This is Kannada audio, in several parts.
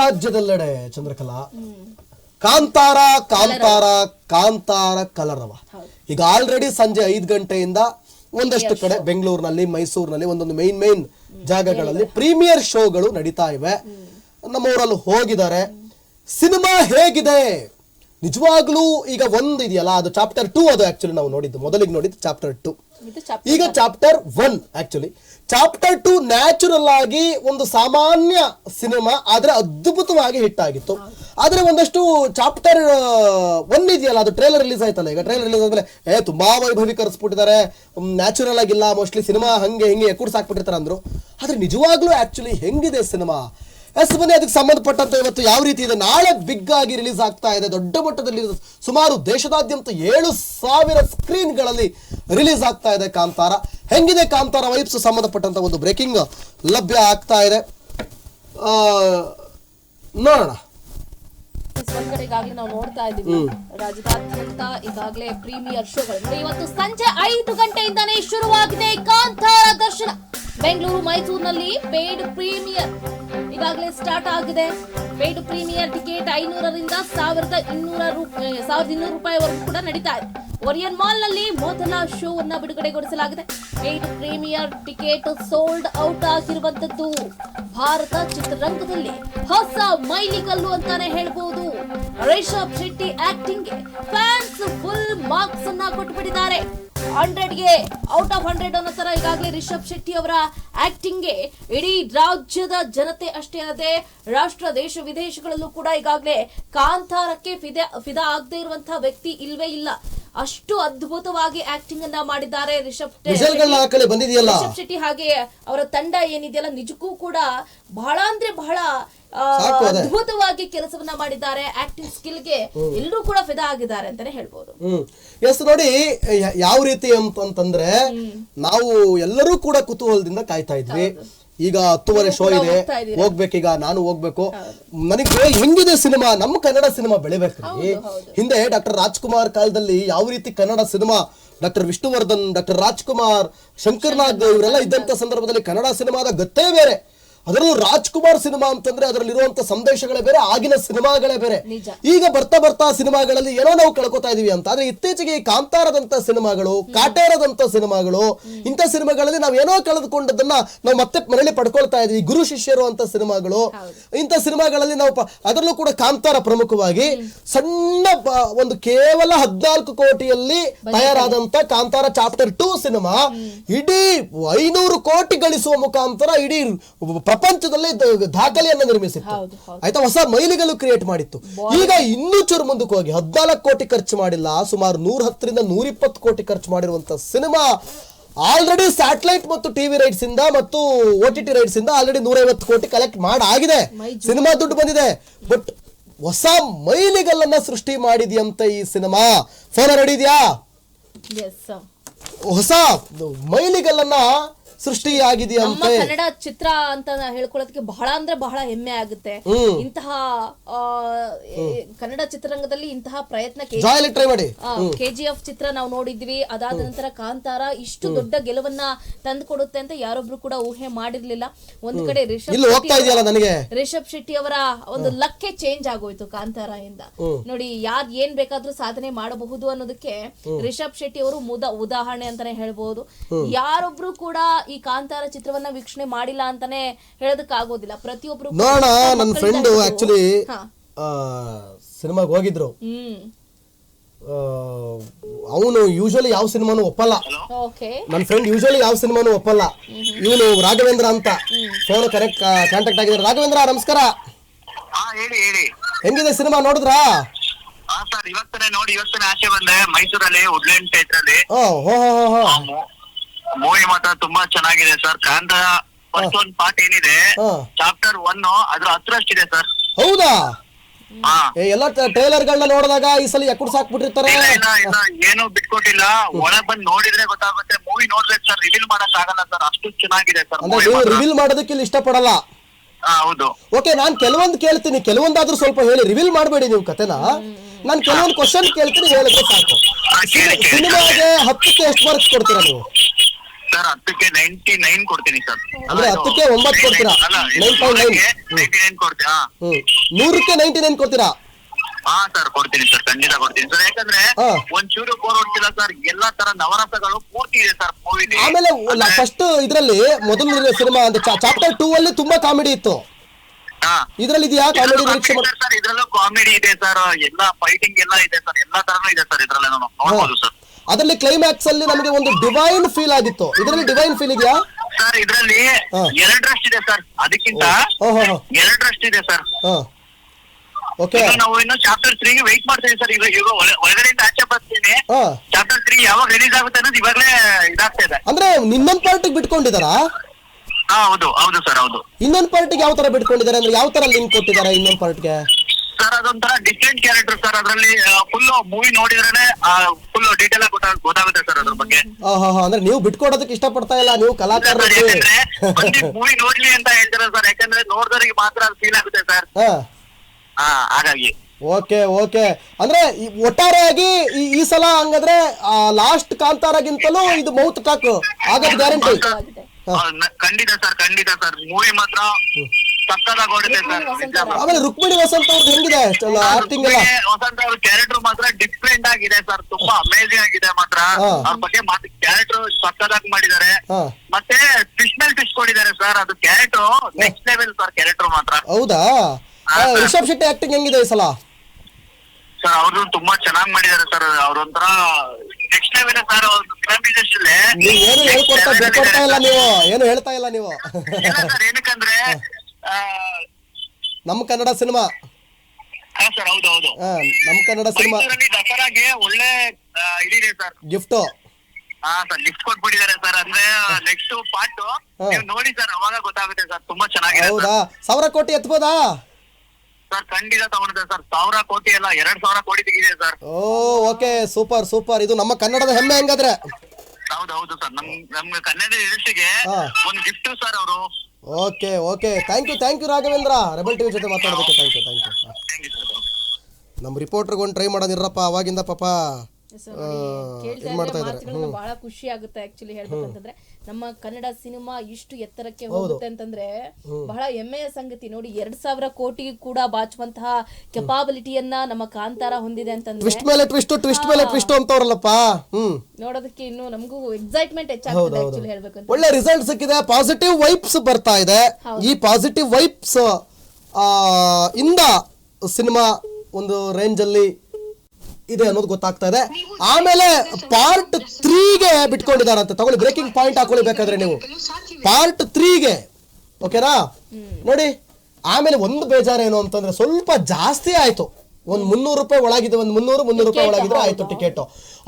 ರಾಜ್ಯದೆಲ್ಲೆಡೆ ಚಂದ್ರಕಲಾ? ಕಾಂತಾರ ಕಾಂತಾರ ಕಾಂತಾರ ಕಲರವ. ಈಗ ಆಲ್ರೆಡಿ ಸಂಜೆ ಐದು ಗಂಟೆಯಿಂದ ಒಂದಷ್ಟು ಕಡೆ ಬೆಂಗಳೂರಿನಲ್ಲಿ ಮೈಸೂರಿನಲ್ಲಿ ಒಂದೊಂದು ಮೈನ್ ಮೈನ್ ಜಾಗಗಳಲ್ಲಿ ಪ್ರೀಮಿಯರ್ ಶೋಗಳು ನಡೀತಾ ಇವೆ. ನಮ್ಮವರಲ್ಲಿ ಹೋಗಿದ್ದಾರೆ. ಸಿನಿಮಾ ಹೇಗಿದೆ? ನಿಜವಾಗ್ಲೂ ಈಗ ಒಂದು ಇದೆಯಲ್ಲ ಅದು ಚಾಪ್ಟರ್ ಟೂ ಅದು ಆಕ್ಚುಲಿ ನಾವು ನೋಡಿದ್ದು. ಮೊದಲಿಗೆ ನೋಡಿದ್ದು ಚಾಪ್ಟರ್ ಟೂ ಈಗ chapter one actually chapter two natural ಆಗಿ ಒಂದು ಸಾಮಾನ್ಯ ಸಿನಿಮಾ ಆದ್ರೆ ಅದ್ಭುತವಾಗಿ ಹಿಟ್ ಆಗಿತ್ತು. ಆದ್ರೆ ಒಂದಷ್ಟು ಚಾಪ್ಟರ್ ಒನ್ ಇದೆಯಲ್ಲ ಅದು ಟ್ರೇಲರ್ ರಿಲೀಸ್ ಆಯ್ತಲ್ಲ ಈಗ ಟ್ರೇಲರ್ ರಿಲೀಸ್ ಆದ್ಮೇಲೆ ಏ ತುಂಬಾ ವೈಭವೀಕರಿಸ್ಬಿಟ್ಟಿದ್ದಾರೆ ನ್ಯಾಚುರಲ್ ಆಗಿಲ್ಲ ಮೋಸ್ಟ್ಲಿ ಸಿನಿಮಾ ಹಂಗೆ ಹಿಂಗೆ ಕೂಡ ಹಾಕ್ಬಿಟ್ಟಿರ್ತಾರೆ ಅಂದ್ರು ಆದ್ರೆ ನಿಜವಾಗ್ಲೂ ಆಕ್ಚುಲಿ ಹೆಂಗಿದೆ ಸಿನಿಮಾ ಎಸ್ ಮನೆ ಅದಕ್ಕೆ ಸಂಬಂಧಪಟ್ಟಂತೆ ಇವತ್ತು ಯಾವ ರೀತಿ ಇದೆ? ನಾಳೆ ಬಿಗ್ ಆಗಿ ರಿಲೀಸ್ ಆಗ್ತಾ ಇದೆ. ದೊಡ್ಡ ಮಟ್ಟದಲ್ಲಿ ಸುಮಾರು ದೇಶದಾದ್ಯಂತ ಏಳು ಸಾವಿರ ಸ್ಕ್ರೀನ್ಗಳಲ್ಲಿ ರಿಲೀಸ್ ಆಗ್ತಾ ಇದೆ ಕಾಂತಾರ. ಹೆಂಗಿದೆ ಕಾಂತಾರ ವೈಬ್ಸ್ ಸಂಬಂಧಪಟ್ಟಂತ ಒಂದು ಬ್ರೇಕಿಂಗ್ ಲಭ್ಯ ಆಗ್ತಾ ಇದೆ. ಆ, ನೋಡೋಣ. ಈಗಾಗ್ಲೇ ನಾವು ನೋಡ್ತಾ ಇದ್ದೀವಿ. ಈಗಾಗಲೇ ಪ್ರೀಮಿಯರ್ ಶೋಗಳು ಇವತ್ತು ಸಂಜೆ ಐದು ಗಂಟೆಯಿಂದಾನೇ ಶುರುವಾಗಿದೆ ಕಾಂತಾರ ದರ್ಶನ. ಬೆಂಗಳೂರು ಮೈಸೂರಿನಲ್ಲಿ ಪೇಡ್ ಪ್ರೀಮಿಯರ್ ಈಗಾಗಲೇ ಸ್ಟಾರ್ಟ್ ಆಗಿದೆ. ಪೇಡ್ ಪ್ರೀಮಿಯರ್ ಟಿಕೆಟ್ ಐನೂರರಿಂದ ಸಾವಿರದ ಇನ್ನೂರ ಸಾವಿರದ ಇನ್ನೂರು ರೂಪಾಯಿವರೆಗೂ ಕೂಡ ನಡೀತಾ ಇದೆ. ಒರಿಯನ್ ಮಾಲ್ನಲ್ಲಿ ಮೊದಲ ಶೋ ಅನ್ನ ಬಿಡುಗಡೆಗೊಳಿಸಲಾಗಿದೆ. Paid premiere ticket sold out ಆಗಿರುವಂತದ್ದು ಭಾರತ ಚಿತ್ರರಂಗದಲ್ಲಿ ಹೊಸ ಮೈಲಿಗಲ್ಲು ಅಂತಾನೆ ಹೇಳ್ಬೋದು. Rishab Shetty acting fans full marks ಅನ್ನ ಕೊಟ್ಟುಬಿಟ್ಟಿದ್ದಾರೆ ಹಂಡ್ರೆಡ್ಗೆ ಔಟ್ ಆಫ್ ಹಂಡ್ರೆಡ್ ಅನ್ನೋ ತರ ಈಗಾಗಲೇ ರಿಷಬ್ ಶೆಟ್ಟಿ ಅವರ ಆಕ್ಟಿಂಗ್ಗೆ ಇಡೀ ರಾಜ್ಯದ ಜನತೆ ಅಷ್ಟೇ ಅಲ್ಲದೆ ರಾಷ್ಟ್ರ ದೇಶ ವಿದೇಶಗಳಲ್ಲೂ ಕೂಡ ಈಗಾಗಲೇ ಕಾಂತಾರಕ್ಕೆ ಫಿದಾ ಫಿದಾ ಆಗದೆ ಇರುವಂತಹ ವ್ಯಕ್ತಿ ಇಲ್ವೇ ಇಲ್ಲ. ಅಷ್ಟು ಅದ್ಭುತವಾಗಿ ಆಕ್ಟಿಂಗ್ ಅನ್ನ ಮಾಡಿದ್ದಾರೆ ರಿಷಬ್ ರಿಷಬ್ ಶೆಟ್ಟಿ ಹಾಗೆ ಅವರ ತಂಡ ಏನಿದೆಯಲ್ಲ ನಿಜಕ್ಕೂ ಕೂಡ ಬಹಳ ಅಂದ್ರೆ ಬಹಳ. ಅದ್ಭುತವಾಗಿ ಕೆಲಸವನ್ನ ಮಾಡಿದ್ದಾರೆ ಆಕ್ಟಿಂಗ್ ಸ್ಕಿಲ್ಗೆ ಎಲ್ಲರೂ ಕೂಡ ಫಿದಾ ಆಗಿದ್ದಾರೆ ಅಂತಾನೆ ಹೇಳ್ಬೋದು. ಹ್ಮ್. ಎಸ್ ನೋಡಿ ಯಾವ ರೀತಿ ಅಂತ ಅಂತಂದ್ರೆ ನಾವು ಎಲ್ಲರೂ ಕೂಡ ಕುತೂಹಲದಿಂದ ಕಾಯ್ತಾ ಇದ್ವಿ. ಈಗ ಹತ್ತುವರೆ ಶೋ ಇದೆ? ಹೋಗ್ಬೇಕೀಗ ನಾನು ಹೋಗ್ಬೇಕು. ನನಗೆ ಹೆಂಗಿದೆ ಸಿನಿಮಾ? ನಮ್ಮ ಕನ್ನಡ ಸಿನಿಮಾ ಬೆಳಿಬೇಕ್ರಿ. ಹಿಂದೆ ಡಾಕ್ಟರ್ ರಾಜ್ಕುಮಾರ್ ಕಾಲದಲ್ಲಿ ಯಾವ ರೀತಿ Kannada cinema doctor Vishnuvardhan doctor Rajkumar Shankarnag ಇವರೆಲ್ಲ ಇದ್ದಂತ ಸಂದರ್ಭದಲ್ಲಿ ಕನ್ನಡ ಸಿನಿಮಾದ ಗತ್ತೇ ಬೇರೆ. ಅದರಲ್ಲೂ ರಾಜ್ಕುಮಾರ್ ಸಿನಿಮಾ ಅಂತಂದ್ರೆ ಅದರಲ್ಲಿರುವಂತ ಸಂದೇಶಗಳೇ ಬೇರೆ ಆಗಿನ ಸಿನಿಮಾಗಳೇ ಬೇರೆ. ಈಗ ಬರ್ತಾ ಬರ್ತಾ ಸಿನಿಮಾಗಳಲ್ಲಿ ಏನೋ ನಾವು ಕಳ್ಕೊತಾ ಇದೀವಿ ಅಂತ. ಆದ್ರೆ ಇತ್ತೀಚೆಗೆ ಈ ಕಾಂತಾರದಂತ ಸಿನಿಮಾಗಳು ಕಾಟೇರದಂತ ಸಿನಿಮಾಗಳು ಇಂಥ ಸಿನಿಮಾಗಳಲ್ಲಿ ನಾವು ಏನೋ ಕಳೆದುಕೊಂಡದನ್ನ ನಾವು ಮತ್ತೆ ಮರಳಿ ಪಡ್ಕೊಳ್ತಾ ಇದೀವಿ. ಗುರು ಶಿಷ್ಯರು ಅಂತ ಸಿನಿಮಾಗಳು. ಇಂಥ ಸಿನಿಮಾಗಳಲ್ಲಿ ನಾವು ಅದರಲ್ಲೂ ಕೂಡ ಕಾಂತಾರ ಪ್ರಮುಖವಾಗಿ ಸಣ್ಣ ಒಂದು ಕೇವಲ ಹದ್ನಾಲ್ಕು ಕೋಟಿಯಲ್ಲಿ ತಯಾರಾದಂತ ಕಾಂತಾರ ಚಾಪ್ಟರ್ ಟೂ ಸಿನಿಮಾ ಇಡೀ ಐನೂರು ಕೋಟಿ ಗಳಿಸುವ ಮುಖಾಂತರ ಇಡೀ ಪ್ರಪಂಚದಲ್ಲಿ ದಾಖಲೆಯನ್ನು ನಿರ್ಮಿಸಿತ್ತು. ಆಯ್ತಾ? ಹೊಸ ಮೈಲಿಗಲ್ಲು ಕ್ರಿಯೇಟ್ ಮಾಡಿತ್ತು. ಈಗ ಇನ್ನೂ ಚೂರು ಮುಂದಕ್ಕೆ ಹೋಗಿ ಹದಿನಾಲ್ಕು ಕೋಟಿ ಖರ್ಚು ಮಾಡಿಲ್ಲ ಸುಮಾರು ನೂರ ಹತ್ತರಿಂದ ನೂರ ಇಪ್ಪತ್ತು ಕೋಟಿ ಖರ್ಚು ಮಾಡಿರುವಂತ ಸಿನಿಮಾ ಆಲ್ರೆಡಿ ಸ್ಯಾಟಲೈಟ್ ಮತ್ತು ಟಿವಿ ರೈಟ್ಸ್ ಇಂದ ಮತ್ತು ಒ ಟಿ ಟಿ ರೈಟ್ಸ್ ಇಂದ ಆಲ್ರೆಡಿ ನೂರೈವತ್ತು ಕೋಟಿ ಕಲೆಕ್ಟ್ ಮಾಡಾಗಿದೆ. ಸಿನಿಮಾ ದುಡ್ಡು ಬಂದಿದೆ. ಬಟ್ ಹೊಸ ಮೈಲಿಗಲ್ಲನ್ನ ಸೃಷ್ಟಿ ಮಾಡಿದೆಯಂತ ಈ ಸಿನಿಮಾ? ಫೋನ್ ರೆಡಿ ಇದೆಯಾ? ಹೊಸ ಮೈಲಿಗಲ್ಲನ್ನ ಸೃಷ್ಟಿ ನಮ್ಮ ಕನ್ನಡ ಚಿತ್ರ ಅಂತ ಹೇಳ್ಕೊಳ್ಳೋದಕ್ಕೆ ಬಹಳ ಅಂದ್ರೆ ಬಹಳ ಹೆಮ್ಮೆ ಆಗುತ್ತೆ. ಇಂತಹ ಕನ್ನಡ ಚಿತ್ರರಂಗದಲ್ಲಿ ಇಂತಹ ಪ್ರಯತ್ನ ಕೆಜಿಎಫ್ ಚಿತ್ರ ನಾವು ನೋಡಿದ್ವಿ. ಅದಾದ ನಂತರ ಕಾಂತಾರ ಇಷ್ಟು ದೊಡ್ಡ ಗೆಲುವನ್ನ ತಂದುಕೊಡುತ್ತೆ ಅಂತ ಯಾರೊಬ್ರು ಕೂಡ ಊಹೆ ಮಾಡಿರ್ಲಿಲ್ಲ. ಒಂದ್ ಕಡೆ ರಿಷಬ್ ರಿಷಬ್ ಶೆಟ್ಟಿ ಅವರ ಒಂದು ಲಕ್ಕೆ ಚೇಂಜ್ ಆಗೋಯ್ತು ಕಾಂತಾರ ಇಂದ ನೋಡಿ ಯಾರ್ ಏನ್ ಬೇಕಾದ್ರೂ ಸಾಧನೆ ಮಾಡಬಹುದು ಅನ್ನೋದಕ್ಕೆ ರಿಷಬ್ ಶೆಟ್ಟಿ ಅವರು ಮುದ ಉದಾಹರಣೆ ಅಂತಾನೆ ಹೇಳ್ಬಹುದು ಯಾರೊಬ್ರು ಕೂಡ ಈ ಕಾಂತಾರ ಚಿತ್ರವನ್ನ ವೀಕ್ಷಣೆ ಮಾಡಿಲ್ಲ ಅಂತಾನೆ ಹೇಳೋದಕ್ಕೆ ಆಗೋದಿಲ್ಲ ಪ್ರತಿಯೊಬ್ರು ನೋಡೋಣ ನನ್ನ ಫ್ರೆಂಡ್ ಆಕ್ಚುಲಿ ಆ ಸಿನಿಮಾಗೆ ಹೋಗಿದ್ರು. ಹ್ಮ್. ಅವನು ಯೂಶಲಿ ಯಾವ ಸಿನಿಮಾನು ಒಪ್ಪಲ್ಲ. ಓಕೆ. ನನ್ನ ಫ್ರೆಂಡ್ ಯೂಶಲಿ ಯಾವ ಸಿನಿಮಾನು ಒಪ್ಪಲ್ಲ. ಇವನು ರಾಘವೇಂದ್ರ ಅಂತ. ಫೋನ್ ಕರೆಕ್ಟ್ ಕಾಂಟ್ಯಾಕ್ಟ್ ಆಗಿದ್ದಾರೆ. ರಾಘವೇಂದ್ರ ನಮಸ್ಕಾರ. ಹಾ ಹೇಳಿ ಹೇಳಿ. ಹೆಂಗಿದೆ ಸಿನಿಮಾ ನೋಡಿದ್ರಾ? ಹಾ ಸರ್ ಇವತ್ತನೇ ನೋಡಿ ಇವತ್ತನೇ ಆಚೆ ಬಂದೆ. ಮೈಸೂರಲ್ಲಿ ವುಡ್ಲ್ಯಾಂಡ್ ಥಿಯೇಟರ್ ಅಲ್ಲಿ. ಓ ಹೋ ಹೋ. ಹೋ ಹೋ. ಮೂವಿ ಮಾತ್ರ ತುಂಬಾ ಚೆನ್ನಾಗಿದೆ ಸರ್ ಕಾಂತ ಫಸ್ಟ್ ಒಂದ್ ಪಾರ್ಟ್ ಏನಿದೆ ಹಾ. ಚಾಪ್ಟರ್ ಒನ್ ಅದ್ರ ಹತ್ರಷ್ಟಿದೆ ಸರ್ ಹೌದಾ? ಎಲ್ಲ ಏ, ಗಳನ್ನ ನೋಡಿದಾಗ ಈ ಸಲ ಎಕ್ಕುಡ್ ಸಾಕ್ಬಿಟ್ಟಿರ್ತಾರೆ ಇಲ್ಲ ಇಲ್ಲ ಇಲ್ಲ ಏನು ಬಿಟ್ಕೊಟ್ಟಿಲ್ಲ. ಒಳಗ್ ಬಂದ್ ನೋಡಿದ್ರೆ ಗೊತ್ತಾಗುತ್ತೆ ಮೂವಿ ನೋಡ್ಬೇಕು ಸರ್ ರಿವೀಲ್ ಮಾಡಕ್ ಆಗಲ್ಲ ಸರ್ ಅಷ್ಟು ಚೆನ್ನಾಗಿದೆ ಸರ್ ಅಂದ್ರೆ ಮೂವಿ ನೀವು ರಿವೀಲ್ ಮಾಡೋದಕ್ಕೆ ಇಲ್ಲಿ ಇಷ್ಟಪಡಲ್ಲ. ಹೌದು. ಓಕೆ ನಾನು ಕೆಲವೊಂದು ಕೇಳ್ತೀನಿ. ಕೆಲವೊಂದಾದ್ರೂ ಸ್ವಲ್ಪ ಹೇಳಿ. ರಿವೀಲ್ ಮಾಡಬೇಡಿ ನೀವು ಕತೆನ. ನಾನು ಕೆಲವೊಂದು ಕ್ವಶನ್ ಕೇಳ್ತೀನಿ ಹೇಳಿದ್ರೆ ಸಾಕು. ಕೇಳಿ ಕೇಳಿ. ಸಿನಿಮಾಗೆ ಹತ್ತಕ್ಕೆ ಎಷ್ಟು ಮಾರ್ಕ್ಸ್ ಕೊಡ್ತೀರಾ ನೀವು? ಸರ್ ಹತ್ತಕ್ಕೆ ನೈಂಟಿ ನೈನ್ ಕೊಡ್ತೀನಿ ಸರ್ ಅಂದ್ರೆ ಹತ್ತಕ್ಕೆ ಒಂಬತ್ತು ಕೊಡ್ತೀರಾ? 9.9. ನೈಂಟಿ ನೈನ್ ಕೊಡ್ತೀರಾ? ಹ್ಮ್. ನೂರಕ್ಕೆ ನೈಂಟಿ ನೈನ್ ಕೊಡ್ತೀರಾ? ಹಾ ಸರ್ ಕೊಡ್ತೀನಿ ಸರ್ ಖಂಡಿತ ಕೊಡ್ತೀನಿ ಸರ್ ಯಾಕಂದ್ರೆ ಹಾ. ಒಂಚೂರು ಬೋರ್ ಹೊಡ್ತಿಲ್ಲ ಸರ್ ಎಲ್ಲಾ ತರ ನವರಸಗಳು ಪೂರ್ತಿ ಇದೆ ಸರ್ ಮೂವಿಲಿ ಆಮೇಲೆ ಫಸ್ಟ್ ಇದ್ರಲ್ಲಿ ಮೊದಲು ಸಿನಿಮಾ ಅಂದ್ರೆ ಚಾಪ್ಟರ್ ಟೂ ಅಲ್ಲಿ ತುಂಬಾ ಕಾಮಿಡಿ ಇತ್ತು. ಇದ್ರಲ್ಲಿ ಇದೆಯಾ ಕಾಮಿಡಿ ನಿರೀಕ್ಷೆ ಮಾಡ ಸರ್ ಇದ್ರಲ್ಲೂ ಕಾಮಿಡಿ ಇದೆ ಸರ್ ಎಲ್ಲಾ ಫೈಟಿಂಗ್ ಎಲ್ಲ ಇದೆ ಸರ್ ಎಲ್ಲಾ ತರನು ಇದೆ ಸರ್ ಇದ್ರಲ್ಲಿ ನೋಡ್ಬೋದು ಸರ್ ಅದರಲ್ಲಿ ಕ್ಲೈಮ್ಯಾಕ್ಸ್ ಅಲ್ಲಿ ನಮಗೆ ಒಂದು ಡಿವೈನ್ ಫೀಲ್ ಆಗಿತ್ತು. ಇದರಲ್ಲಿ ಡಿವೈನ್ ಫೀಲ್ ಇದೆಯಾ? ಸರ್ ಇದರಲ್ಲಿ ಹಾ. ಎರಡರಷ್ಟು ಇದೆ ಸರ್. ಅದಕ್ಕಿಂತ ಹೋ ಎರಡರಷ್ಟು ಇದೆ ಸರ್. ಹಾ. ಓಕೆ. ನಾವು ಇನ್ನು ಚಾಪ್ಟರ್ ತ್ರೀಗೆ ವೆಯ್ಟ್ ಮಾಡ್ತೀವಿ ಸರ್. ಈಗ ಈಗ ಒಳ- ಒಳಗಡೆಯಿಂದ ಆಚೆ ಬರ್ತೀನಿ. ಹಾ. ಚಾಪ್ಟರ್ ತ್ರೀ ಯಾವಾಗ ರಿಲೀಸ್ ಆಗುತ್ತೆ ಅನ್ನೋದು ಇವಾಗಲೇ ಇದಾಗ್ತಾ ಇದೆ. ಅಂದ್ರೆ ಇನ್ನೊಂದು ಪಾರ್ಟಿಗೆ ಬಿಟ್ಕೊಂಡಿದಾರಾ ಹಾ ಹೌದು ಹೌದು ಸರ್ ಹೌದು. ಇನ್ನೊಂದು ಪಾರ್ಟಿಗೆ ಯಾವ ತರ ಬಿಟ್ಕೊಂಡಿದ್ದಾರೆ? ಅಂದ್ರೆ ಯಾವ ತರ ಲಿಂಕ್ ಕೊಟ್ಟಿದ್ದಾರೆ ಇನ್ನೊಂದು ಪಾರ್ಟ್ಗೆ ಸರ್ ಅದೊಂಥರ ಡಿಫ್ರೆಂಟ್ ಕ್ಯಾರೆಕ್ಟರ್ ಸರ್ ಅದರಲ್ಲಿ ಫುಲ್ ಮೂವಿ ನೋಡಿದ್ರೆ ಫುಲ್ ಡೀಟೇಲ್ ಆಗಿ ಗೊತ್ತಾಗ ಗೊತ್ತಾಗುತ್ತೆ ಸರ್ ಅದ್ರ ಬಗ್ಗೆ. ಹಾ ಅಂದ್ರೆ ನೀವು ಬಿಟ್ಕೊಡೋದಕ್ಕೆ ಇಷ್ಟಪಡ್ತಾ ಇಲ್ಲ ನೀವು ಕಲಾಕಾರ ಮೂವಿ ನೋಡ್ಲಿ ಅಂತ ಹೇಳ್ತಾರೆ ಸರ್ ಯಾಕಂದ್ರೆ ನೋಡಿದವರಿಗೆ ಮಾತ್ರ ಅದು ಫೀಲ್ ಆಗುತ್ತೆ ಸರ್ ಹಾಗಾಗಿ. Okay okay. ಅಂದ್ರೆ ಈ ಒಟ್ಟಾರೆಯಾಗಿ ಈ ಈ ಸಲ ಹಂಗಾದ್ರೆ ಲಾಸ್ಟ್ ಕಾಂತಾರಗಿಂತಲೂ ಇದು ಮೌತ್ ಟಾಕ್ ಆಗೋದು ಗ್ಯಾರಂಟಿ ಖಂಡಿತ ಸರ್ ಖಂಡಿತ ಸರ್ ಮೂವಿ ಮಾತ್ರ. ಆಮೇಲೆ ರುಕ್ಮಿಣಿ ವಸಂತ ಅವ್ರದ್ದು ಹೆಂಗಿದೆ ಆಕ್ಟಿಂಗ್ ಎಲ್ಲ? ವಸಂತ ಅವ್ರ ಕ್ಯಾರೆಕ್ಟರ್ ಮಾತ್ರ ಡಿಫ್ರೆಂಟ್ ಆಗಿದೆ ಸರ್ ತುಂಬಾ ಅಮೇಜಿಂಗ್ ಆಗಿದೆ ಮಾತ್ರ. ಅವ್ರ ಬಗ್ಗೆ ಮಾತು ಕ್ಯಾರೆಕ್ಟರ್ ಸಕ್ಕದಾಗಿ ಮಾಡಿದ್ದಾರೆ. ಮತ್ತೆ ಫಿಶ್ ಮೇಲೆ ಫಿಶ್ ಕೊಟ್ಟಿದ್ದಾರೆ ಸರ್ ಅದು character next level sir character ಮಾತ್ರ. ಹೌದಾ? ರಿಷಬ್ ಶೆಟ್ಟಿ ಆಕ್ಟಿಂಗ್ ಹೆಂಗಿದೆ ಈ ಸಲ? ಸರ್ ಅವ್ರು ತುಂಬಾ ಚೆನ್ನಾಗಿ ಮಾಡಿದ್ದಾರೆ ಸರ್. ಅವ್ರೊಂಥರ ನೆಕ್ಸ್ಟ್ ಲೆವೆಲ್ ಸರ್ ಅವ್ರ ಫಿಲಂ ಇಂಡಸ್ಟ್ರಿಲೇ ನೀವು ಏನು ಹೇಳ್ಕೊಡ್ತಾ ಬಿಟ್ಕೊಡ್ತಾ ಇಲ್ಲ ನೀವು. ಏನು ಹೇಳ್ತಾ ಇಲ್ಲ ನೀವು. ಸರ್ ಏನಕ್ಕಂದ್ರೆ ನಮ್ಮ ಕನ್ನಡ ಸಿನಿಮಾ. ಹಾ ಸರ್ ಹೌದು ಹೌದು. ಹಾ ನಮ್ಮ ಕನ್ನಡ ಸಿನಿಮಾ. ಮೈಸೂರಲ್ಲಿ ದಸರಾಗೆ ಒಳ್ಳೆ ಆ, ಇದಿದೆ ಸರ್. ಗಿಫ್ಟ್. ಹಾ ಸರ್ ಲಿಫ್ಟ್ ಕೊಟ್ಬಿಟ್ಟಿದ್ದಾರೆ ಸರ್. ಅಂದ್ರೆ ನೆಕ್ಸ್ಟ್ ಪಾರ್ಟ್. ಹಾ. ನೀವು ನೋಡಿ ಸರ್ ಅವಾಗ ಗೊತ್ತಾಗುತ್ತೆ ಸರ್ ತುಂಬಾ ಚೆನ್ನಾಗಿದೆ ಹೌದಾ? ಸಾವಿರ ಕೋಟಿ ಎತ್ಬೋದಾ? ಸರ್ ಖಂಡಿತ ತಗೊಂಡಿದೆ ಸರ್. ಸಾವಿರ ಕೋಟಿ ಅಲ್ಲ ಎರಡ್ ಸಾವಿರ ಕೋಟಿ ತೆಗಿದೆ ಸರ್. ಓ ಓಕೆ ಸೂಪರ್ ಸೂಪರ್. ಇದು ನಮ್ಮ ಕನ್ನಡದ ಹೆಮ್ಮೆ ಹೆಂಗಾದ್ರೆ? ಹೌದು ಹೌದು ಸರ್. ನಮ್ ನಮ್ ಕನ್ನಡ ಇಂಡಸ್ಟ್ರಿಗೆ ಒಂದು ಒಂದ್ ಗಿಫ್ಟ್ ಸರ್ ಅವರು. Okay okay. Thank you thank you Raghavendra. Rebel TV ಜೊತೆ ಮಾತಾಡೋದಕ್ಕೆ ಥ್ಯಾಂಕ್ ಯು ಥ್ಯಾಂಕ್ ಯು ನಮ್ಮ ರಿಪೋರ್ಟರ್ಗೆ ಒಂದು ಟ್ರೈ ಮಾಡೋದಿರಪ್ಪ ಅವಾಗಿಂದ ಪಾಪ ಮಾಡ್ತಾ ಇದ್ದಾರೆ ಬಹಳ ಖುಷಿ ಆಗುತ್ತೆ ಆಕ್ಚುಲಿ ಹೇಳ್ಬೇಕಂತಂದ್ರೆ ನಮ್ಮ ಕನ್ನಡ ಸಿನಿಮಾ ಇಷ್ಟು ಎತ್ತರಕ್ಕೆ ಹೋಗುತ್ತೆ ಅಂತಂದ್ರೆ ಬಹಳ ಹೆಮ್ಮೆಯ ಸಂಗತಿ. ನೋಡಿ ಎರಡ್ ಸಾವಿರ ಕೋಟಿ ಕೂಡ ಬಾಚುವಂತಹ ಕೆಪಾಬಿಲಿಟಿಯನ್ನ ನಮ್ಮ ಕಾಂತಾರ ಹೊಂದಿದೆ ಅಂತಂದ್ರೆ ಟ್ವಿಸ್ಟ್ ಮೇಲೆ ಟ್ವಿಸ್ಟ್ ಟ್ವಿಸ್ಟ್ ಮೇಲೆ ಟ್ವಿಸ್ಟ್ ಅಂತವ್ರಲ್ಲಪ್ಪ. ಹ್ಮ್. ನೋಡೋದಕ್ಕೆ ಇನ್ನು ನಮಗೂ ಎಕ್ಸೈಟ್ಮೆಂಟ್ ಹೆಚ್ಚಾಗುತ್ತೆ ಆಕ್ಚುಲಿ ಹೇಳ್ಬೇಕು ಒಳ್ಳೆ ರಿಸಲ್ಟ್ ಸಿಕ್ಕಿದೆ. ಪಾಸಿಟಿವ್ ವೈಬ್ಸ್ ಬರ್ತಾ ಇದೆ. ಈ ಪಾಸಿಟಿವ್ ವೈಬ್ಸ್ ಇಂದ ಸಿನಿಮಾ ಒಂದು ರೇಂಜ್ ಅಲ್ಲಿ ಇದೆ ಅನ್ನೋದು ಗೊತ್ತಾಗ್ತಾ ಇದೆ. ಆಮೇಲೆ ಪಾರ್ಟ್ ತ್ರೀಗೆ ಬಿಟ್ಕೊಂಡಿದಾರಂತೆ ತಗೊಳ್ಳಿ ಬ್ರೇಕಿಂಗ್ ಪಾಯಿಂಟ್ ಹಾಕೊಳ್ಳಿ ಬೇಕಾದ್ರೆ ನೀವು. ಪಾರ್ಟ್ ತ್ರೀಗೆ ಓಕೆನಾ ನೋಡಿ ಆಮೇಲೆ ಒಂದು ಬೇಜಾರೇನು ಅಂತಂದ್ರೆ ಸ್ವಲ್ಪ ಜಾಸ್ತಿ ಆಯ್ತು. ಒಂದ್ ಮುನ್ನೂರು ರೂಪಾಯಿ ಒಳಗಿದೆ ಒಂದ್ ಮುನ್ನೂರು ಮುನ್ನೂರು ರೂಪಾಯಿ ಒಳಗಿದ್ರೆ ಆಯ್ತು ಟಿಕೆಟ್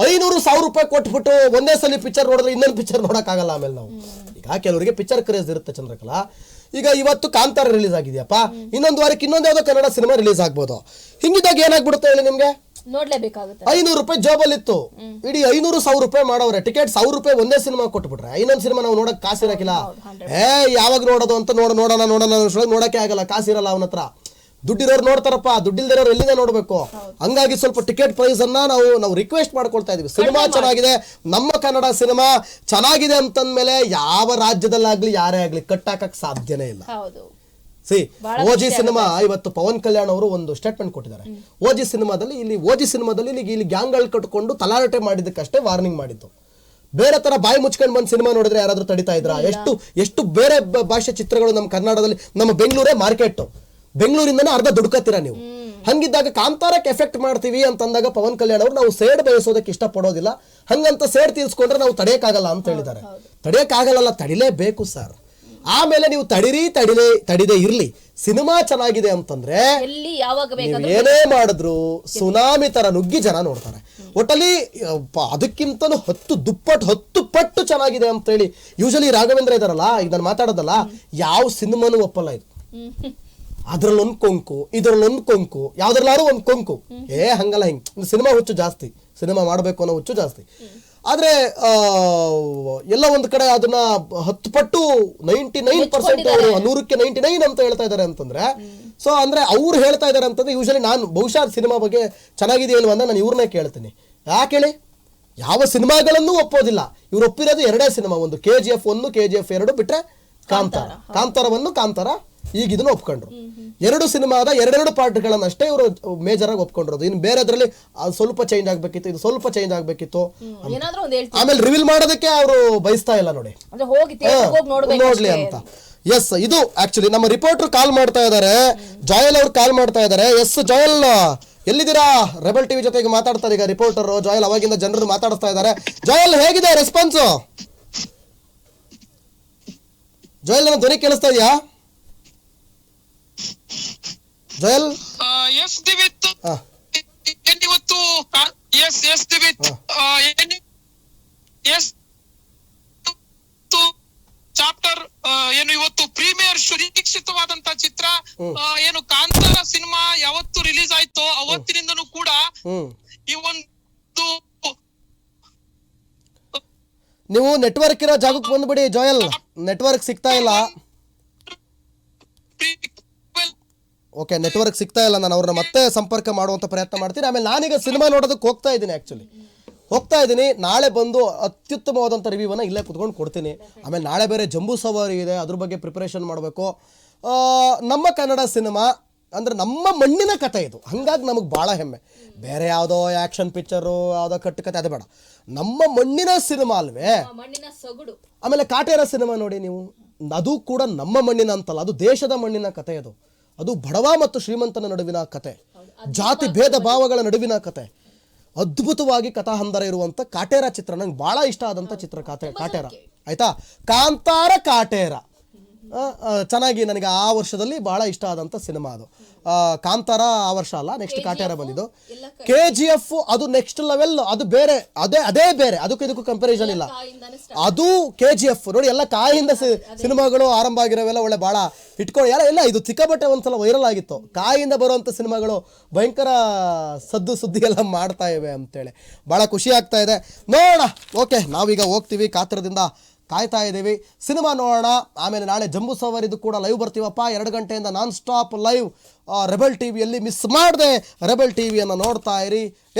ಐನೂರು ಸಾವಿರ ರೂಪಾಯಿ ಕೊಟ್ಬಿಟ್ಟು ಒಂದೇ ಸಲ ಪಿಕ್ಚರ್ ನೋಡಿದ್ರೆ ಇನ್ನೊಂದು ಪಿಕ್ಚರ್ ನೋಡಕ್ಕಾಗಲ್ಲ ಆಮೇಲೆ ನಾವು. ಈಗ ಕೆಲವರಿಗೆ ಪಿಕ್ಚರ್ ಕ್ರೇಜ್ ಇರುತ್ತೆ ಚಂದ್ರಕಲಾ. ಈಗ ಇವತ್ತು ಕಾಂತಾರ ರಿಲೀಸ್ ಆಗಿದೆಯಪ್ಪ. ಇನ್ನೊಂದು ವಾರಕ್ಕೆ ಇನ್ನೊಂದು ಯಾವುದೋ ಕನ್ನಡ ಸಿನಿಮಾ ರಿಲೀಸ್ ಆಗ್ಬೋದು. ಹಿಂಗಿದಾಗ ಏನಾಗ್ಬಿಡುತ್ತೆ ಹೇಳಿ ನಿಮ್ಗೆ? ನೋಡ್ಲೇಬೇಕಾಗುತ್ತೆ. ಐನೂರು ರೂಪಾಯಿ ಜಾಬಲ್ಲಿತ್ತು. ಇಡೀ ಐನೂರು ಸಾವಿರ ರೂಪಾಯಿ ಮಾಡೋರೆ ಟಿಕೆಟ್ ಸಾವಿರ ರೂಪಾಯಿ ಒಂದೇ ಸಿನಿಮಾ ಕೊಟ್ಬಿಟ್ರೆ. ಇನ್ನೊಂದು ಸಿನಿಮಾ ನಾವು ನೋಡಕ್ ಕಾಸಿರಕಿಲ್ಲ ಏ ಯಾವಾಗ ನೋಡೋದು ಅಂತ ನೋಡ ನೋಡೋಣ ನೋಡೋಣ ನೋಡಕ್ಕೆ ಆಗಲ್ಲ. ಕಾಸಿರಲ್ಲ ಅವನ ಹತ್ರ. ದುಡ್ಡಿರೋರು ನೋಡ್ತಾರಪ್ಪ. ದುಡ್ಡಿಲ್ದಿರೋರು ಎಲ್ಲಿಂದ ನೋಡಬೇಕು? ಹಂಗಾಗಿ ಸ್ವಲ್ಪ ಟಿಕೆಟ್ ಪ್ರೈಸ್ ಅನ್ನ ನಾವು ನಾವು ರಿಕ್ವೆಸ್ಟ್ ಮಾಡ್ಕೊಳ್ತಾ ಇದೀವಿ. ಸಿನಿಮಾ ಚೆನ್ನಾಗಿದೆ. ನಮ್ಮ ಕನ್ನಡ ಸಿನಿಮಾ ಚೆನ್ನಾಗಿದೆ ಅಂತಂದ್ಮೇಲೆ ಯಾವ ರಾಜ್ಯದಲ್ಲಾಗ್ಲಿ ಯಾರೇ ಆಗ್ಲಿ ಕಟ್ಟಾಕಕ್ ಸಾಧ್ಯನೇ ಇಲ್ಲ. ಹೌದು. ಸಿ ಓಜಿ ಸಿನಿಮಾ ಇವತ್ತು ಪವನ್ ಕಲ್ಯಾಣ್ ಅವರು ಒಂದು ಸ್ಟೇಟ್ಮೆಂಟ್ ಕೊಟ್ಟಿದ್ದಾರೆ. ಓಜಿ ಸಿನಿಮಾದಲ್ಲಿ ಇಲ್ಲಿ ಓಜಿ ಸಿನಿಮಾದಲ್ಲಿ ಇಲ್ಲಿ ಇಲ್ಲಿ ಗ್ಯಾಂಗ್ಗಳು ಕಟ್ಕೊಂಡು ತಲಾರಟೆ ಮಾಡಿದ್ದಕ್ಕಷ್ಟೇ ವಾರ್ನಿಂಗ್ ಮಾಡಿದ್ದು. ಬೇರೆ ತರ ಬಾಯಿ ಮುಚ್ಕೊಂಡು ಬಂದು ಸಿನಿಮಾ ನೋಡಿದ್ರೆ ಯಾರಾದ್ರೂ ತಡಿತಾ ಇದ್ರ? ಎಷ್ಟು ಎಷ್ಟು ಬೇರೆ ಭಾಷೆ ಚಿತ್ರಗಳು ನಮ್ಮ ಕರ್ನಾಟಕದಲ್ಲಿ ನಮ್ಮ ಬೆಂಗಳೂರೇ ಮಾರ್ಕೆಟ್ ಬೆಂಗಳೂರಿಂದನೇ ಅರ್ಧ ದುಡ್ಕತ್ತೀರ ನೀವು? ಹಂಗಿದ್ದಾಗ ಕಾಂತಾರಕ್ಕೆ ಎಫೆಕ್ಟ್ ಮಾಡ್ತೀವಿ ಅಂತಂದಾಗ ಪವನ್ ಕಲ್ಯಾಣ್ ಅವರು ನಾವು ಸೇಡ್ ಬಯಸೋದಕ್ಕೆ ಇಷ್ಟಪಡೋದಿಲ್ಲ. ಹಂಗಂತ ಸೇಡ್ ತೀರ್ಸ್ಕೊಂಡ್ರೆ ನಾವು ತಡೆಯಕ್ಕಾಗಲ್ಲ ಅಂತ ಹೇಳಿದ್ದಾರೆ. ತಡೆಯಕ್ಕಾಗಲ್ಲ ತಡಿಲೇಬೇಕು ಸರ್. ಆಮೇಲೆ ನೀವು ತಡಿರಿ ತಡಿಲೇ ತಡಿದೆ ಇರ್ಲಿ. ಸಿನಿಮಾ ಚೆನ್ನಾಗಿದೆ ಅಂತಂದ್ರೆ ಎಲ್ಲಿ ಯಾವಾಗ ನೀವು ಬೇಕಾದ್ರೂ ಏನೇ ಮಾಡಿದ್ರು ಸುನಾಮಿ ತರ ನುಗ್ಗಿ ಜನ ನೋಡ್ತಾರೆ. ಒಟ್ಟಲ್ಲಿ ಅದಕ್ಕಿಂತ ಅದಕ್ಕಿಂತಲೂ ಹತ್ತು ದುಪ್ಪಟ್ಟು ಹತ್ತು ಪಟ್ಟು ಚೆನ್ನಾಗಿದೆ ಅಂತ ಹೇಳಿ ಯೂಶಲಿ ರಾಘವೇಂದ್ರ ಇದಾರಲ್ಲ ಈಗ ನಾನು ಮಾತಾಡೋದಲ್ಲ ಯಾವ ಸಿನಿಮಾನು ಒಪ್ಪಲ್ಲ ಇದು. ಅದ್ರಲ್ಲೊಂದು ಕೊಂಕು ಇದ್ರಲ್ಲೊಂದು ಕೊಂಕು ಯಾವ್ದ್ರಲ್ಲಾರು ಒಂದು ಕೊಂಕು. ಏ ಹಂಗಲ್ಲ ಹಿಂಗೆ. ಸಿನಿಮಾ ಹುಚ್ಚು ಜಾಸ್ತಿ. ಸಿನಿಮಾ ಮಾಡಬೇಕು ಅನ್ನೋ ಹುಚ್ಚು ಜಾಸ್ತಿ. ಆದ್ರೆ ಎಲ್ಲ ಒಂದ್ ಕಡೆ ಅದನ್ನ ಹತ್ತು ಪಟ್ಟು ನೈಂಟಿ ನೈನ್ ಪರ್ಸೆಂಟ್ ಅವರು ನೂರಕ್ಕೆ ನೈಂಟಿ ನೈನ್ ಅಂತ ಹೇಳ್ತಾ ಇದ್ದಾರೆ ಅಂತಂದ್ರೆ ಸೊ ಅಂದ್ರೆ ಅವ್ರು ಹೇಳ್ತಾ ಇದಾರೆ ಅಂತಂದ್ರೆ ಯೂಶಲಿ ನಾನು ಬಹುಶಃ ಸಿನಿಮಾ ಬಗ್ಗೆ ಚೆನ್ನಾಗಿದೆ ಇಲ್ವಾ ಅಂತ ನಾನು ಇವ್ರನ್ನೇ ಕೇಳ್ತೀನಿ. ಯಾಕೆ ಹೇಳಿ? ಯಾವ ಸಿನಿಮಾಗಳನ್ನು ಒಪ್ಪೋದಿಲ್ಲ. ಇವ್ರು ಒಪ್ಪಿರೋದು ಎರಡೇ ಸಿನಿಮಾ ಒಂದು ಕೆ ಜಿ ಎಫ್ ಒಂದು ಕೆ ಜಿ ಎಫ್ ಎರಡು ಬಿಟ್ರೆ ಕಾಂತಾರ. ಕಾಂತಾರವನ್ನು ಕಾಂತಾರ ಈಗ ಇದನ್ನ ಒಪ್ಕೊಂಡ್ರು. ಎರಡು ಸಿನಿಮಾದ ಎರಡೆರಡು ಪಾರ್ಟ್ಗಳನ್ನಷ್ಟೇ ಇವರು ಮೇಜರ್ ಆಗಿ ಒಪ್ಕೊಂಡಿರೋದು ಇನ್ನು ಬೇರೆದ್ರಲ್ಲಿ ಅದು ಸ್ವಲ್ಪ ಚೇಂಜ್ ಆಗ್ಬೇಕಿತ್ತು ಇದು ಸ್ವಲ್ಪ ಚೇಂಜ್ ಆಗ್ಬೇಕಿತ್ತು ಆಮೇಲೆ ರಿವೀಲ್ ಮಾಡೋದಕ್ಕೆ ಅವರು ಬಯಸ್ತಾ ಇಲ್ಲ ನೋಡಿ. ನೋಡ್ಲಿ ಅಂತ. ಎಸ್ ಇದು ಆಕ್ಚುಲಿ ನಮ್ಮ ರಿಪೋರ್ಟರ್ ಕಾಲ್ ಮಾಡ್ತಾ ಇದ್ದಾರೆ ಜಾಯಲ್ ಅವ್ರು ಕಾಲ್ ಮಾಡ್ತಾ ಇದ್ದಾರೆ ಎಸ್ ಜಾಯಲ್ ಎಲ್ಲಿದ್ದೀರಾ? ರೆಬಲ್ ಟಿವಿ ಜೊತೆಗೆ ಮಾತಾಡ್ತಾರೆ ಈಗ ರಿಪೋರ್ಟರ್ ಜಾಯಲ್ ಅವಾಗಿಂದ ಜನರು ಮಾತಾಡಿಸ್ತಾ ಇದ್ದಾರೆ ಜಾಯಲ್ ಹೇಗಿದೆ ರೆಸ್ಪಾನ್ಸ್ ಜಾಯಲ್ ನನ್ನ ಧ್ವನಿ ಕೇಳಿಸ್ತಾ ಇದೆಯಾ? ಜಾಯಲ್ ಎಸ್ ದಿವಿತ್ ಹಾ ಇವತ್ತು yes yes Divith yes chapter ಏನು ಇವತ್ತು ಪ್ರೀಮಿಯರ್ ಸುನಿರೀಕ್ಷಿತವಾದಂತ ಚಿತ್ರ. ಏನು ಕಾಂತಾರ ಸಿನಿಮಾ ಯಾವತ್ತು ರಿಲೀಸ್ ಆಯ್ತೋ ಅವತ್ತಿನಿಂದನು ಕೂಡ ಈ ಒಂದು ನೀವು ನೆಟ್ವರ್ಕ್ ಇರೋ ಜಾಗಕ್ಕೆ ಬಂದ್ಬಿಡಿ ಜೋಯಲ್ ನೆಟ್ವರ್ಕ್ ಸಿಗ್ತಾ ಇಲ್ಲ. ಓಕೆ ನೆಟ್ವರ್ಕ್ ಸಿಗ್ತಾ ಇಲ್ಲ ನಾನು ಅವ್ರನ್ನ ಮತ್ತೆ ಸಂಪರ್ಕ ಮಾಡುವಂತ ಪ್ರಯತ್ನ ಮಾಡ್ತೀನಿ. ಆಮೇಲೆ ನಾನೀಗ ಸಿನಿಮಾ ನೋಡೋದಕ್ಕೆ ಹೋಗ್ತಾ ಇದ್ದೀನಿ ಆ್ಯಕ್ಚುಲಿ ಹೋಗ್ತಾ ಇದ್ದೀನಿ ನಾಳೆ ಬಂದು ಅತ್ಯುತ್ತಮವಾದಂಥ ರಿವ್ಯೂವನ್ನು ಇಲ್ಲೇ ಕುತ್ಕೊಂಡು ಕೊಡ್ತೀನಿ. ಆಮೇಲೆ ನಾಳೆ ಬೇರೆ ಜಂಬೂ ಸವಾರಿ ಇದೆ ಅದ್ರ ಬಗ್ಗೆ ಪ್ರಿಪ್ರೇಷನ್ ಮಾಡಬೇಕು. ನಮ್ಮ ಕನ್ನಡ ಸಿನಿಮಾ ಅಂದ್ರೆ ನಮ್ಮ ಮಣ್ಣಿನ ಕತೆ ಇದು. ಹಾಗಾಗಿ ನಮಗೆ ಭಾಳ ಹೆಮ್ಮೆ. ಬೇರೆ ಯಾವುದೋ ಆ್ಯಕ್ಷನ್ ಪಿಕ್ಚರು ಯಾವುದೋ ಕಟ್ಟು ಕತೆ ಅದು ಬೇಡ. ನಮ್ಮ ಮಣ್ಣಿನ ಸಿನಿಮಾ ಅಲ್ವೇ? ಆಮೇಲೆ ಕಾಟೇರ ಸಿನಿಮಾ ನೋಡಿ ನೀವು. ಅದು ಕೂಡ ನಮ್ಮ ಮಣ್ಣಿನ ಅಂತಲ್ಲ ಅದು ದೇಶದ ಮಣ್ಣಿನ ಕತೆ ಅದು. ಅದು ಬಡವ ಮತ್ತು ಶ್ರೀಮಂತನ ನಡುವಿನ ಕತೆ. ಜಾತಿ ಭೇದ ಭಾವಗಳ ನಡುವಿನ ಕತೆ. ಅದ್ಭುತವಾಗಿ ಕಥಾಹಂದರ ಇರುವಂತ ಕಾಟೇರ ಚಿತ್ರ ನಂಗೆ ಬಹಳ ಇಷ್ಟ ಆದಂತ ಚಿತ್ರ ಕಾತೆ ಕಾಟೇರ. ಆಯ್ತಾ? ಕಾಂತಾರ ಕಾಟೇರ. ಚೆನ್ನಾಗಿ ನನಗೆ ಆ ವರ್ಷದಲ್ಲಿ ಬಹಳ ಇಷ್ಟ ಆದಂತ ಸಿನಿಮಾ ಅದು. ಕಾಂತಾರ ಆ ವರ್ಷ ಅಲ್ಲ ನೆಕ್ಸ್ಟ್ ಕಾಟೇರ ಬಂದಿದ್ದು. ಕೆ ಜಿ ಎಫ್ ಅದು ನೆಕ್ಸ್ಟ್ ಲೆವೆಲ್ ಅದು ಬೇರೆ ಅದೇ ಅದೇ ಬೇರೆ ಅದಕ್ಕೂ ಇದಕ್ಕೂ ಕಂಪ್ಯಾರಿಸನ್ ಇಲ್ಲ. ಅದು ಕೆ ಜಿ ಎಫ್ ನೋಡಿ ಎಲ್ಲ ಕಾಯಿಂದ ಸಿನಿಮಾಗಳು ಆರಂಭ ಆಗಿರೋವೆಲ್ಲ ಒಳ್ಳೆ ಭಾಳ ಇಟ್ಕೊಂಡು ಎಲ್ಲ ಇಲ್ಲ ಇದು ಸಿಕ್ಕಾಪಟ್ಟೆ ಒಂದ್ಸಲ ವೈರಲ್ ಆಗಿತ್ತು. ಕಾಯಿಂದ ಬರುವಂಥ ಸಿನಿಮಾಗಳು ಭಯಂಕರ ಸದ್ದು ಸುದ್ದಿ ಎಲ್ಲ ಮಾಡ್ತಾ ಇವೆ ಅಂತೇಳಿ. ಭಾಳ ಖುಷಿ ಆಗ್ತಾ ಇದೆ. ನೋಡೋಣ. ಓಕೆ ನಾವೀಗ ಹೋಗ್ತೀವಿ ಕಾತ್ರದಿಂದ. ಕಾಯ್ತಾ ಇದ್ದೀವಿ. ಸಿನಿಮಾ ನೋಡೋಣ. ಆಮೇಲೆ ನಾಳೆ ಜಂಬೂ ಸವಾರಿದು ಕೂಡ ಲೈವ್ ಬರ್ತೀವಪ್ಪ. ಎರಡು ಗಂಟೆಯಿಂದ non stop live rebel T ವಿಯಲ್ಲಿ ಮಿಸ್ ಮಾಡದೆ. ರೆಬಲ್ ಟಿ ವಿಯನ್ನು ನೋಡ್ತಾ ಇರಿ.